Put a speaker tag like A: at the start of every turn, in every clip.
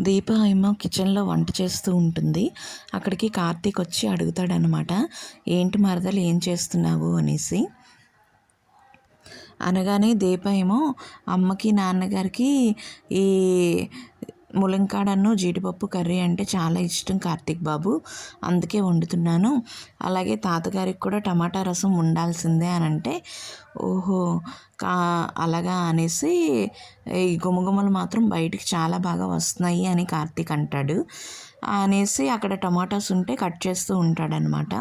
A: దీప ఏమో కిచెన్లో వంట చేస్తూ ఉంటుంది. అక్కడికి కార్తీక్ వచ్చి అడుగుతాడనమాట ఏంటి మరదలు ఏం చేస్తున్నావు? అనేసి. అనగానే దీప ఏమో అమ్మకి నాన్నగారికి ఈ ములంకాడను జీడిపప్పు కర్రీ అంటే చాలా ఇష్టం కార్తీక్ బాబు. అందుకే వండుతున్నాను. అలాగే తాతగారికి కూడా టమాటా రసం ఉండాల్సిందే అని అంటే ఓహో కా అలాగా అనేసి ఈ గుమగుమలు మాత్రం బయటికి చాలా బాగా వస్తున్నాయి అని కార్తీక్ అంటాడు. అనేసి అక్కడ టమాటాస్ ఉంటే కట్ చేస్తూ ఉంటాడనమాట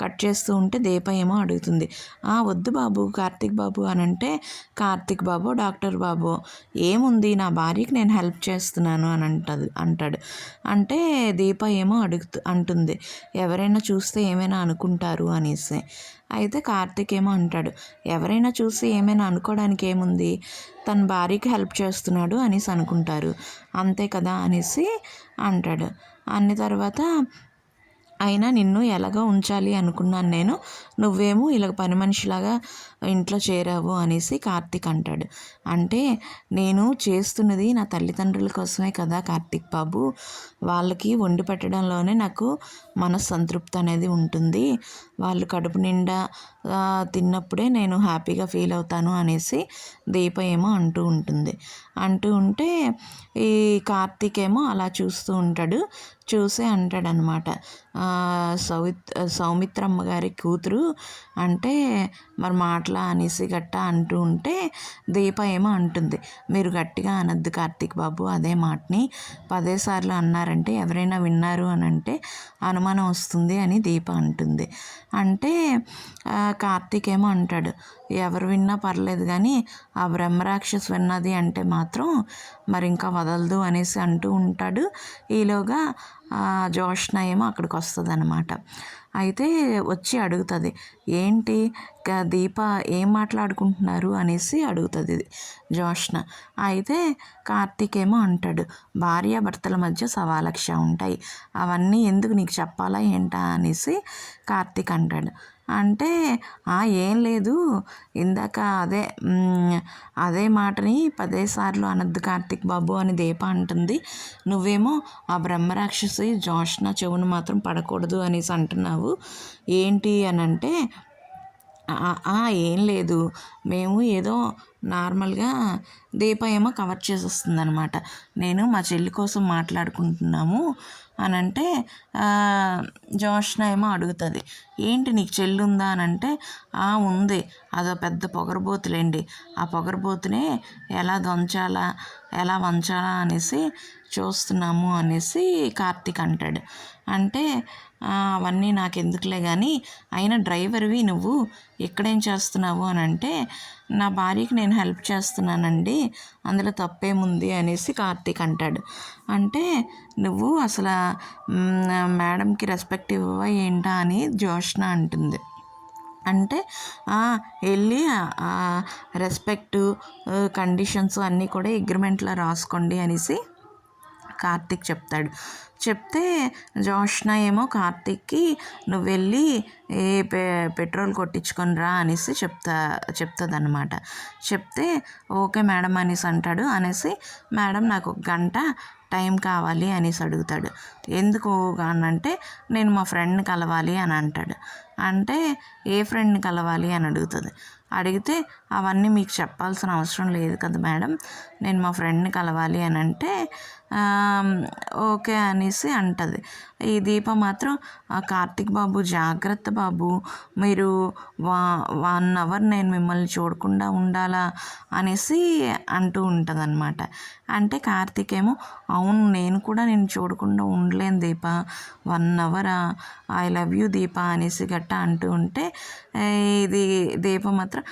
A: కట్ చేస్తూ ఉంటే దీప ఏమో అడుగుతుంది. "ఆ, వద్దు బాబు కార్తీక్ బాబు అని అంటే కార్తీక్ బాబు డాక్టర్ బాబు ఏముంది నా భార్యకి నేను హెల్ప్ చేస్తున్నాను అని అంటది అంటాడు. అంటే దీప ఏమో అడుగుతూ అంటుంది. ఎవరైనా చూస్తే ఏమైనా అనుకుంటారు అనేసి. అయితే కార్తీక్ ఏమో అంటాడు ఎవరైనా చూసి ఏమైనా అనుకోవడానికి ఏముంది? తన భార్యకి హెల్ప్ చేస్తున్నాడు అనేసి అనుకుంటారు. అంతే కదా అనేసి అంటాడు. అన్న తర్వాత అయినా నిన్ను ఎలాగో ఉంచాలి అనుకున్నాను నేను. నువ్వేమో ఇలా పని మనిషిలాగా ఇంట్లో చేరావు అనేసి కార్తీక్ అంటాడు. అంటే నేను చేస్తున్నది నా తల్లిదండ్రుల కోసమే కదా కార్తీక్ బాబు. వాళ్ళకి వండి పెట్టడంలోనే నాకు మనస్సంతృప్తి అనేది ఉంటుంది. వాళ్ళు కడుపు నిండా తిన్నప్పుడే నేను హ్యాపీగా ఫీల్ అవుతాను అనేసి దీప ఏమో అంటూ ఉంటుంది. అంటూ ఉంటే ఈ కార్తీక్ ఏమో అలా చూస్తూ ఉంటాడు. చూసే అంటాడనమాట సౌమిత్ సౌమిత్రమ్మ గారి కూతురు అంటే మరి మాటలా అనేసి గట్టా అంటూ ఉంటే దీప ఏమో అంటుంది. మీరు గట్టిగా అనద్దు కార్తీక్ బాబు అదే మాటని. పదేసార్లు అన్నారంటే ఎవరైనా విన్నారు అని అంటే అనుమానం వస్తుంది అని దీప అంటుంది. అంటే కార్తీక్ ఏమో అంటాడు ఎవరు విన్నా పర్లేదు కానీ ఆ బ్రహ్మరాక్షస్ విన్నది అంటే మాత్రం మరి ఇంకా వదలదు అనేసి అంటూ ఉంటాడు. ఈలోగా ఆ, జోష్న ఏమో అక్కడికి వస్తుంది అనమాట అయితే వచ్చి అడుగుతుంది ఏంటి? దీప ఏం మాట్లాడుకుంటున్నారు? అనేసి అడుగుతుంది ఇది జోష్న. అయితే కార్తీక్ ఏమో అంటాడు భార్యాభర్తల మధ్య సవాలక్ష ఉంటాయి. అవన్నీ ఎందుకు నీకు చెప్పాలా ఏంటా? అనేసి కార్తీక్ అంటాడు. అంటే "ఆ, ఏం లేదు. ఇందాక అదే అదే మాటని పదే సార్లు అనద్దు కార్తిక్ బాబు అని దీప అంటుంది. నువ్వేమో ఆ బ్రహ్మరాక్షసి జోష్న చెవును మాత్రం పడకూడదు అనేసి అంటున్నావు. ఏంటి అని అంటే ఏం లేదు. మేము ఏదో నార్మల్గా దీప ఏమో కవర్ చేసేస్తుంది అనమాట నేను మా చెల్లి కోసం మాట్లాడుకుంటున్నాము. అని అంటే జోష్న ఏమో అడుగుతుంది. ఏంటి నీకు చెల్లి ఉందా అని అంటే "ఆ, ఉంది. అదో పెద్ద పొగరబోతులేండి. ఆ పొగరబోతునే ఎలా దొంచాలా ఎలా వంచాలా అనేసి చూస్తున్నాము అనేసి కార్తీక్ అంటాడు. అంటే అవన్నీ నాకు ఎందుకులే కానీ అయినా డ్రైవర్వి నువ్వు ఇక్కడేం చేస్తున్నావు అని అంటే నా భార్యకి నేను హెల్ప్ చేస్తున్నానండి అందులో తప్పేముంది అనేసి కార్తీక్ అంటాడు. అంటే నువ్వు అసలు మేడంకి రెస్పెక్ట్ ఇవ్వవా ఏంటా అని జోష్న అంటుంది. అంటే వెళ్ళి రెస్పెక్టు కండిషన్స్ అన్నీ కూడా అగ్రిమెంట్లో రాసుకోండి అనేసి కార్తీక్ చెప్తాడు. చెప్తే జోష్న ఏమో కార్తీక్కి నువ్వు వెళ్ళి ఏ పె పెట్రోల్ కొట్టించుకొని రా అనేసి చెప్తా చెప్తుందనమాట చెప్తే ఓకే మేడం అనేసి అంటాడు. అనేసి మేడం నాకు ఒక గంట టైం కావాలి అనేసి అడుగుతాడు. ఎందుకు అనంటే నేను మా ఫ్రెండ్ని కలవాలి అని అంటాడు. అంటే ఏ ఫ్రెండ్ని కలవాలి అని అడుగుతుంది. అడిగితే అవన్నీ మీకు చెప్పాల్సిన అవసరం లేదు కదా మేడం. నేను మా ఫ్రెండ్ని కలవాలి అని అంటే ఓకే అనేసి అంటుంది. ఈ దీప మాత్రం కార్తిక్ బాబు జాగ్రత్త బాబు మీరు వా వన్ అవర్ నేను మిమ్మల్ని చూడకుండా ఉండాలా అనేసి అంటూ ఉంటుంది అనమాట అంటే కార్తీక్ ఏమో అవును నేను కూడా నేను చూడకుండా ఉండలేను దీప. వన్ అవరా ఐ లవ్ యూ దీప అనేసి గట్టా అంటూ ఉంటే ఇది దీప మాత్రం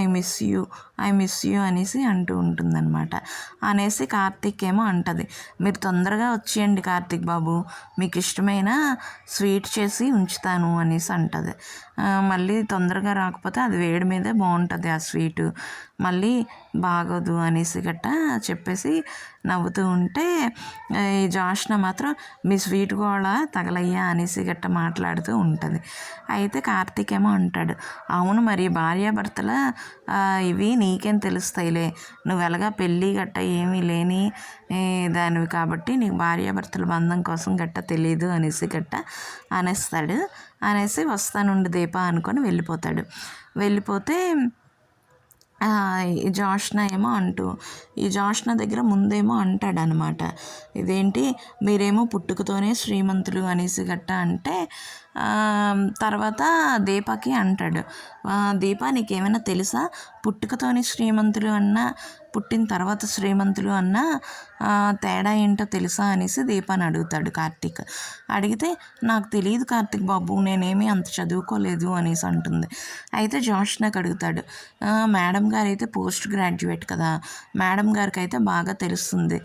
A: I miss you I miss you అనేసి అంటూ ఉంటుందన్నమాట. అనేసి కార్తీక్ ఏమో అంటది. మీరు తొందరగా వచ్చేయండి కార్తీక్ బాబు. మీకు ఇష్టమైన స్వీట్ చేసి ఉంచుతాను అనేసి అంటది. మళ్ళీ తొందరగా రాకపోతే అది వేడి మీదే బాగుంటుంది ఆ స్వీటు. మళ్ళీ బాగోదు అనేసి గట్ట చెప్పేసి నవ్వుతూ ఉంటే ఈ జాష్న మాత్రం మీ స్వీట్ కూడా తగలయ్యా అనేసి గట్ట మాట్లాడుతూ ఉంటుంది. అయితే కార్తీక్ ఏమో అంటాడు అవును మరి భార్యాభర్తల ఇవి నీకేం తెలుస్తాయిలే. నువ్వు ఎలాగా పెళ్ళి గట్ట ఏమీ లేని దానివి కాబట్టి నీకు భార్యాభర్తల బంధం కోసం గట్ట తెలియదు అనేసి గట్ట అనేస్తాడు. అనేసి వస్తానుండు దీప అనుకొని వెళ్ళిపోతాడు. వెళ్ళిపోతే ఈ జాష్న ఏమో అంటూ ఈ జాష్న దగ్గర ముందేమో అంటాడు అనమాట ఇదేంటి మీరేమో పుట్టుకతోనే శ్రీమంతులు అనేసి గట్ట అంటే తర్వాత దీపకి అంటాడు. దీపా నీకేమైనా తెలుసా? పుట్టుకతోని శ్రీమంతులు అన్నా పుట్టిన తర్వాత శ్రీమంతులు అన్నా తేడా ఏంటో తెలుసా అనేసి దీపాని అడుగుతాడు కార్తీక్. అడిగితే నాకు తెలియదు కార్తీక్ బాబు నేనేమీ అంత చదువుకోలేదు అనేసి అంటుంది. అయితే జోష్నకు అడుగుతాడు మేడం గారు అయితే పోస్ట్ గ్రాడ్యుయేట్ కదా మేడం గారికి అయితే బాగా తెలుస్తుంది.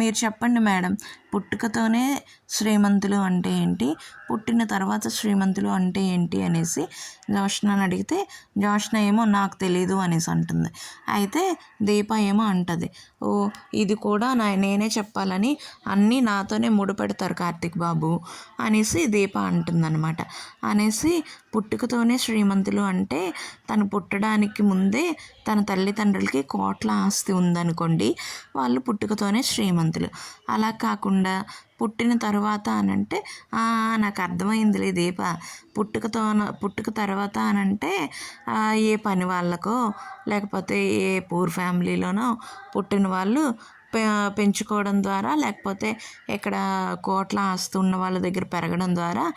A: మీరు చెప్పండి మేడం. పుట్టుకతోనే శ్రీమంతులు అంటే ఏంటి? పుట్టిన తర్వాత శ్రీమంతులు అంటే ఏంటి అనేసి జోష్నని అడిగితే జోష్న ఏమో నాకు తెలియదు అనేసి అంటుంది. అయితే దీప ఏమో అంటది ఓ ఇది కూడా నా నేనే చెప్పాలని అన్నీ నాతోనే ముడిపెడతారు కార్తీక్ బాబు అనేసి దీప అంటుందన్నమాట. అనేసి పుట్టుకతోనే శ్రీమంతులు అంటే తను పుట్టడానికి ముందే తన తల్లిదండ్రులకి కోట్ల ఆస్తి ఉందనుకోండి వాళ్ళు పుట్టుకతోనే శ్రీమంతులు. అలా కాకుండా పుట్టిన తర్వాత అనంటే నాకు అర్థమైందిలే దీప. పుట్టుకతో పుట్టుక తర్వాత అనంటే ఏ పని వాళ్ళకో లేకపోతే ఏ పూర్ ఫ్యామిలీలోనో పుట్టిన వాళ్ళు పెంచుకోవడం ద్వారా లేకపోతే ఇక్కడ కోట్ల ఆస్తి ఉన్న వాళ్ళ దగ్గర పెరగడం ద్వారా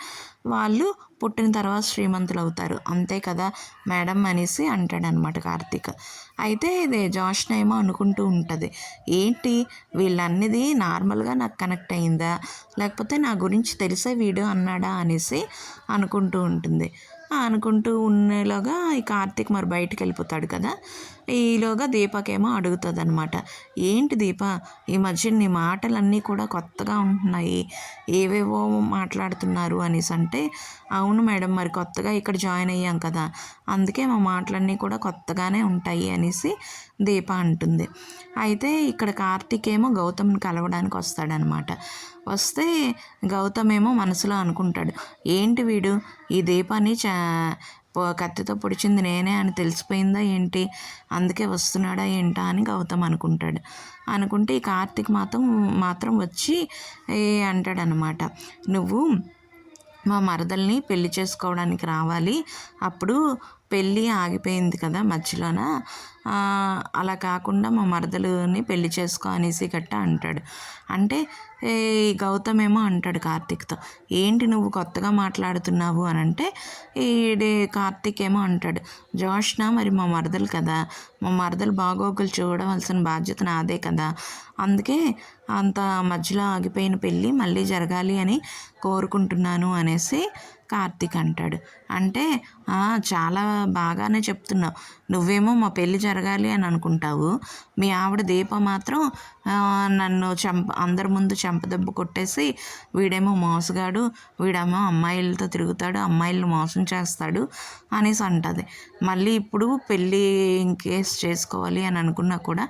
A: వాళ్ళు పుట్టిన తర్వాత శ్రీమంతులు అవుతారు అంతే కదా మేడం అనేసి అంటాడనమాట కార్తీక్. అయితే ఇది జోష్న ఏమో అనుకుంటూ ఉంటుంది. ఏంటి? వీళ్ళన్నది నార్మల్గా నాకు కనెక్ట్ అయిందా? లేకపోతే నా గురించి తెలిసే వీడియో అన్నాడా అనేసి అనుకుంటూ ఉంటుంది. అనుకుంటూ ఉండేలాగా ఈ కార్తీక్ మరి బయటికి వెళ్ళిపోతాడు కదా. ఈలోగా దీపకేమో అడుగుతుంది అనమాట ఏంటి దీప? ఈ మధ్య నీ మాటలన్నీ కూడా కొత్తగా ఉంటున్నాయి. ఏవేవో మాట్లాడుతున్నారు అనేసి అంటే అవును మేడం మరి కొత్తగా ఇక్కడ జాయిన్ అయ్యాం కదా. అందుకే మా మాటలన్నీ కూడా కొత్తగానే ఉంటాయి అనేసి దీప అంటుంది. అయితే ఇక్కడ కార్తీక్ ఏమో గౌతమ్ని కలవడానికి వస్తాడనమాట వస్తే గౌతమ్ ఏమో మనసులో అనుకుంటాడు ఏంటి వీడు? ఈ దీపాన్ని చా కత్తితో పొడిచింది నేనే అని తెలిసిపోయిందా ఏంటి? అందుకే వస్తున్నాడా ఏంటా అని గౌతమ్ అనుకుంటాడు. అనుకుంటే ఈ కార్తీక్ మాత్రం మాత్రం వచ్చి అంటాడనమాట. నువ్వు మా మరదల్ని పెళ్ళి చేసుకోవడానికి రావాలి. అప్పుడు పెళ్ళి ఆగిపోయింది కదా మధ్యలోన. అలా కాకుండా మా మరదలుని పెళ్ళి చేసుకో అనేసి గట్ట అంటాడు. అంటే ఈ గౌతమ్ ఏమో అంటాడు కార్తీక్తో. ఏంటి నువ్వు కొత్తగా మాట్లాడుతున్నావు? అని అంటే ఈ కార్తీక్ ఏమో అంటాడు. జోష్న మరి మా మరదలు కదా. మా మరదలు బాగోగులు చూడవలసిన బాధ్యత నాదే కదా. అందుకే అంత మధ్యలో ఆగిపోయిన పెళ్ళి మళ్ళీ జరగాలి అని కోరుకుంటున్నాను అనేసి కార్తీక్ అంటాడు. అంటే చాలా బాగానే చెప్తున్నావు. నువ్వేమో మా పెళ్ళి జరగాలి అని అనుకుంటావు. మీ ఆవిడ దీప మాత్రం నన్ను చంప అందరి ముందు చెంపదెబ్బ కొట్టేసి వీడేమో మోసగాడు వీడేమో అమ్మాయిలతో తిరుగుతాడు అమ్మాయిలను మోసం చేస్తాడు అనేసి అంటుంది. మళ్ళీ ఇప్పుడు పెళ్ళి ఇంకేస్ చేసుకోవాలి అని అనుకున్నా కూడా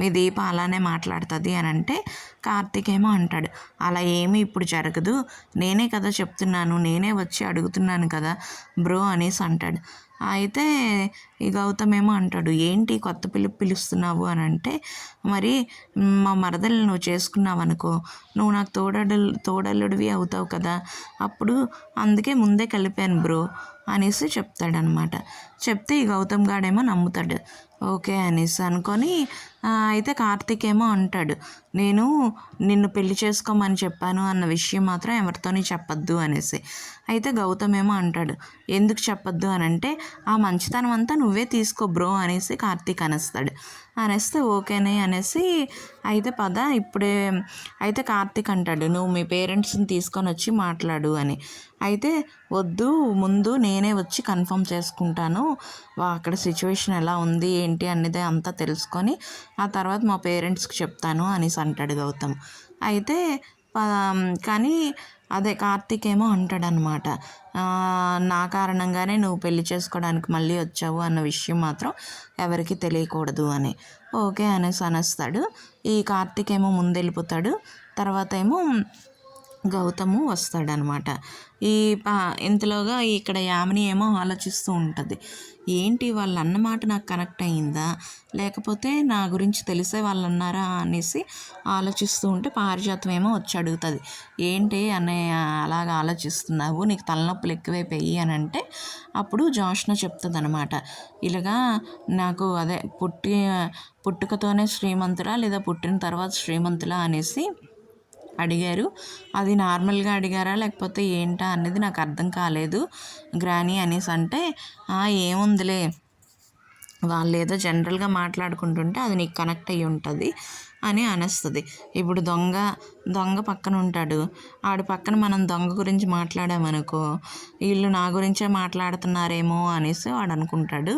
A: మీ దీప అలానే మాట్లాడుతుంది అని అంటే కార్తీక్ ఏమో అంటాడు. అలా ఏమీ ఇప్పుడు జరగదు. నేనే కదా చెప్తున్నాను నేనే వచ్చి అడుగుతున్నాను కదా బ్రో అనేసి అంటాడు. అయితే ఈ గౌతమ్ ఏమో అంటాడు ఏంటి కొత్త పిలుపు పిలుస్తున్నావు? అని అంటే మరి మా మరదలు నువ్వు చేసుకున్నావు అనుకో నువ్వు నాకు తోడడు తోడల్లుడివి అవుతావు కదా అప్పుడు అందుకే ముందే కలిపాను బ్రో. అనేసి చెప్తాడనమాట. చెప్తే ఈ గౌతమ్ గాడేమో నమ్ముతాడు. ఓకే అనేసి అనుకొని అయితే కార్తీక్ ఏమో అంటాడు. నేను నిన్ను పెళ్ళి చేసుకోమని చెప్పాను అన్న విషయం మాత్రం ఎవరితోని చెప్పొద్దు అనేసి. అయితే గౌతమ్ ఏమో అంటాడు ఎందుకు చెప్పొద్దు? అని అంటే ఆ మంచితనం అంతా నువ్వే తీసుకో బ్రో అనేసి కార్తీక్ అనేస్తాడు. అనేస్తే ఓకేనే అనేసి అయితే పద ఇప్పుడే అయితే కార్తీక్ అంటాడు నువ్వు మీ పేరెంట్స్ని తీసుకొని వచ్చి మాట్లాడు అని. అయితే వద్దు ముందు నేనే వచ్చి కన్ఫర్మ్ చేసుకుంటాను. వా- అక్కడ సిచ్యువేషన్ ఎలా ఉంది ఏంటి అనేది అంతా తెలుసుకొని ఆ తర్వాత మా పేరెంట్స్కి చెప్తాను అనేసి అంటాడు గౌతమ్. అయితే ప- కానీ అదే కార్తీక్ ఏమో అంటాడనమాట నా కారణంగానే నువ్వు పెళ్ళి చేసుకోవడానికి మళ్ళీ వచ్చావు అన్న విషయం మాత్రం ఎవరికి తెలియకూడదు అని. ఓకే అనేసి అనేస్తాడు. ఈ కార్తీక్ ఏమో ముందెళ్ళిపోతాడు. తర్వాత ఏమో గౌతము వస్తాడనమాట. ఈ పా ఇంతలోగా ఇక్కడ యామిని ఏమో ఆలోచిస్తూ ఉంటుంది. ఏంటి వాళ్ళు అన్నమాట నాకు కనెక్ట్ అయ్యిందా లేకపోతే నా గురించి తెలిసే వాళ్ళు అన్నారా అనేసి ఆలోచిస్తూ ఉంటే పారిజాతం ఏమో వచ్చి అడుగుతుంది. ఏంటి అనే అలాగ ఆలోచిస్తున్నావు? నీకు తలనొప్పులు ఎక్కువైపోయి అని అంటే అప్పుడు జోష్న చెప్తుంది అనమాట ఇలాగా నాకు అదే పుట్టి పుట్టుకతోనే శ్రీమంతురా లేదా పుట్టిన తర్వాత శ్రీమంతులా అనేసి అడిగారు. అది నార్మల్గా అడిగారా లేకపోతే ఏంటా అనేది నాకు అర్థం కాలేదు. గ్రానీ అనేసి అంటే ఏముందిలే. వాళ్ళు ఏదో జనరల్గా మాట్లాడుకుంటుంటే అది నీకు కనెక్ట్ అయ్యి ఉంటుంది అని అనేస్తుంది. ఇప్పుడు దొంగ దొంగ పక్కన ఉంటాడు. ఆడు పక్కన మనం దొంగ గురించి మాట్లాడామనుకో వీళ్ళు నా గురించే మాట్లాడుతున్నారేమో అనేసి వాడు అనుకుంటాడు.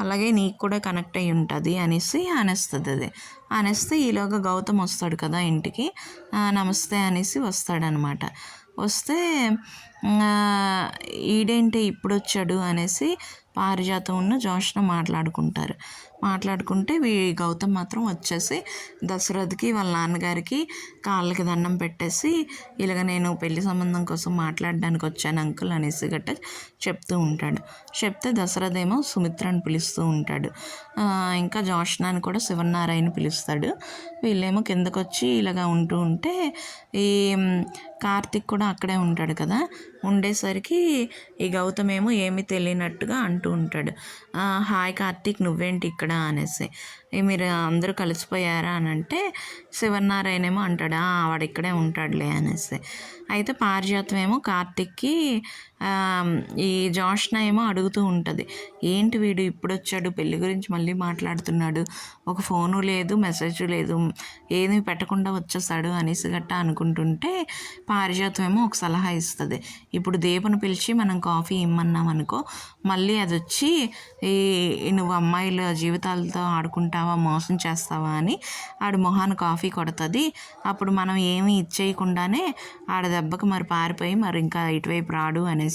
A: అలాగే నీకు కూడా కనెక్ట్ అయ్యి ఉంటుంది అనేసి అనేస్తుంది. అది అనేస్తే ఈలోగా గౌతమ్ వస్తాడు కదా ఇంటికి. నమస్తే అనేసి వస్తాడనమాట. వస్తే ఈడేంటి ఇప్పుడు వచ్చాడు అనేసి పారిజాతంను జోష్న మాట్లాడుకుంటారు. మాట్లాడుకుంటే వీ గౌతమ్ మాత్రం వచ్చేసి దశరథ్కి వాళ్ళ నాన్నగారికి కాళ్ళకి దండం పెట్టేసి ఇలాగ నేను పెళ్ళి సంబంధం కోసం మాట్లాడడానికి వచ్చాను అంకుల్ అనేసి గట్ట చెప్తూ ఉంటాడు. చెప్తే దశరథ్ ఏమో సుమిత్రని పిలుస్తూ ఉంటాడు. ఇంకా జోష్నాని కూడా శివనారాయణ పిలుస్తాడు. వీళ్ళేమో కిందకొచ్చి ఇలాగా ఇలాగ ఉంటూ ఉంటే ఈ కార్తిక్ కూడా అక్కడే ఉంటాడు కదా. ఉండేసరికి ఈ గౌతమ్ ఏమో ఏమీ తెలియనట్టుగా అంటూ ఉంటాడు. హాయ్ కార్తిక్ నువ్వేంటి ఇక్కడ? అనేసి. మీరు అందరూ కలిసిపోయారా? అని అంటే శివనారాయణ ఏమో అంటాడు. "ఆ, ఇక్కడే ఉంటాడులే అనేసి. అయితే పారిజాతం ఏమో కార్తిక్కి ఈ జాష్న ఏమో అడుగుతూ ఉంటుంది. ఏంటి వీడు ఇప్పుడు వచ్చాడు పెళ్ళి గురించి మళ్ళీ మాట్లాడుతున్నాడు. ఒక ఫోను లేదు మెసేజ్ లేదు. ఏమీ పెట్టకుండా వచ్చేసాడు అనేసి గట్టా అనుకుంటుంటే పారిజాతం ఏమో ఒక సలహా ఇస్తుంది. ఇప్పుడు దీపను పిలిచి మనం కాఫీ ఇమ్మన్నాం అనుకో మళ్ళీ అది వచ్చి ఈ నువ్వు అమ్మాయిల జీవితాలతో ఆడుకుంటావా మోసం చేస్తావా అని ఆడు మొహాన్ని కాఫీ కొడుతుంది. అప్పుడు మనం ఏమీ ఇచ్చేయకుండానే ఆడ దెబ్బకు మరి పారిపోయి మరి ఇంకా ఇటువైపు రాడు అనేసి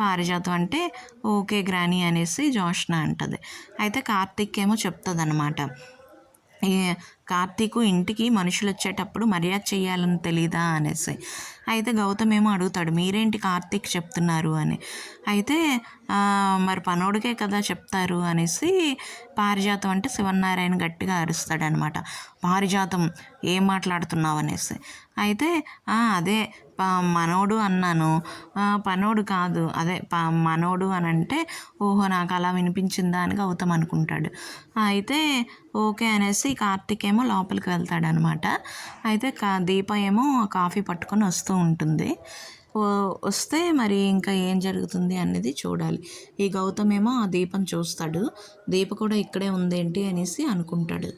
A: పారిజాతం అంటే ఓకే గ్రానీ అనేసి జోష్న అంటది. అయితే కార్తిక్ ఏమో చెప్తుంది అనమాట కార్తీకు ఇంటికి మనుషులు వచ్చేటప్పుడు మర్యాద చేయాలని తెలీదా అనేసి. అయితే గౌతమ్ ఏమో అడుగుతాడు మీరేంటి కార్తీక్ చెప్తున్నారు? అని. అయితే మరి పనోడికే కదా చెప్తారు? అనేసి పారిజాతం అంటే శివనారాయణ గట్టిగా అరుస్తాడనమాట. పారిజాతం ఏం మాట్లాడుతున్నావు? అనేసి. అయితే అదే మనోడు అన్నాను. పనోడు కాదు అదే ప మనోడు అని అంటే ఓహో నాకు అలా వినిపించిందా? అని గౌతమ్ అనుకుంటాడు. అయితే ఓకే అనేసి కార్తీక్ ఏమో లోపలికి వెళ్తాడనమాట. అయితే కా దీప ఏమో కాఫీ పట్టుకొని వస్తూ ఉంటుంది. వస్తే మరి ఇంకా ఏం జరుగుతుంది అనేది చూడాలి. ఈ గౌతమ్ ఏమో ఆ దీపం చూస్తాడు. దీప కూడా ఇక్కడే ఉందేంటి అనేసి అనుకుంటాడు.